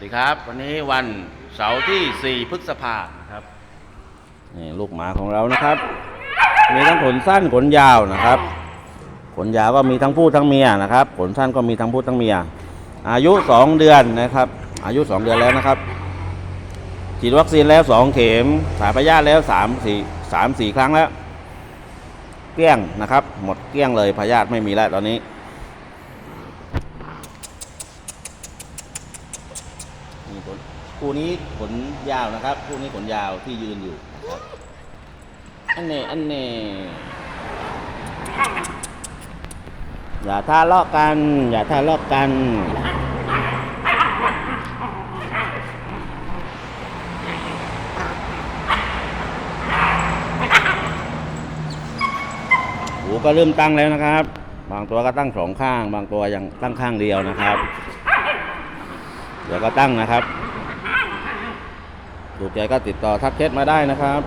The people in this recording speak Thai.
วัสดีครับ วันนี้วันเสาร์ที่ 4 พฤษภาคมนะครับนี่ลูกหมาของเรานะครับ มีทั้งขนสั้นขนยาวนะครับ ขนยาวก็มีทั้งผู้ทั้งเมียนะครับ ขนสั้นก็มีทั้งผู้ทั้งเมีย อายุ 2 เดือนนะครับ อายุ 2 เดือนแล้วนะครับ ฉีดวัคซีนแล้ว 2 เข็มถ่ายพยาธิแล้ว 3 4 3 4 ครั้งแล้ว เกลี้ยงนะครับ หมดเกลี้ยงเลยพยาธิไม่มีแล้วตอนนี้ นี่ขนคู่นี้ขนยาวนะครับคู่นี้ขนยาวที่ยืนอยู่นะครับอันเน่อันเน่อย่าทะเลาะกัน อย่าทะเลาะกันหูก็เริ่มตั้งแล้วนะครับ บางตัวก็ตั้งสองข้าง บางตัวยังตั้งข้างเดียวนะครับ เดี๋ยวก็ตั้งนะครับถูกใจก็ติดต่อทักเช็มาได้นะครับ